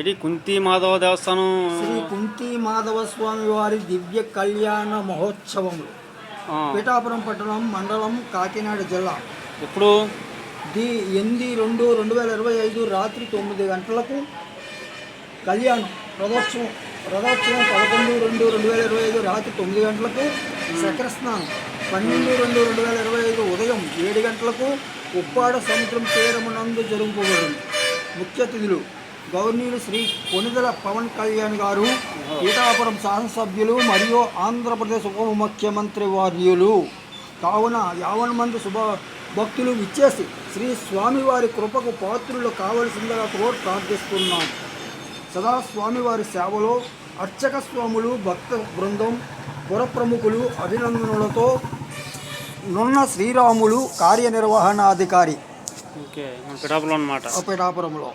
ఏంటి కుంతి మాధవ దేవస్థానం. శ్రీ కుంతి మాధవ స్వామి వారి దివ్య కళ్యాణ మహోత్సవములు. ఆ, పిఠాపురం పట్టణం మండలం కాకినాడ జిల్లా. ఎప్పుడు? ది ఎనిమిది రెండు రెండు వేల ఇరవై ఐదు రాత్రి తొమ్మిది గంటలకు కళ్యాణం రథోత్సవం రథోత్సవం పదకొండు రెండు రెండు వేల ఇరవై ఐదు రాత్రి తొమ్మిది గంటలకు స్నానం పన్నెండు రెండు రెండు వేల ఇరవై ఐదు ఉదయం ఏడు గంటలకు ఉప్పాడ సముద్రం తీరమునందు జరుపుకోబడింది ముఖ్య అతిథులు గవర్నీయులు శ్రీ కొనిదల పవన్ కళ్యాణ్ గారు పీఠాపురం శాసనసభ్యులు మరియు ఆంధ్రప్రదేశ్ ఉప ముఖ్యమంత్రి వర్యులు. కావున యావన్ మంది శుభ భక్తులు విచ్చేసి శ్రీ స్వామివారి కృపకు పాత్రులు కావలసిందిగా కోరి ప్రార్థిస్తున్నాం. సదా స్వామివారి సేవలో అర్చక స్వాములు భక్త బృందం పుర ప్రముఖులు అభినందనలతో నున్న శ్రీరాములు కార్యనిర్వహణాధికారి. ఓకే పిఠాపురం అనమాట పిఠాపురంలో.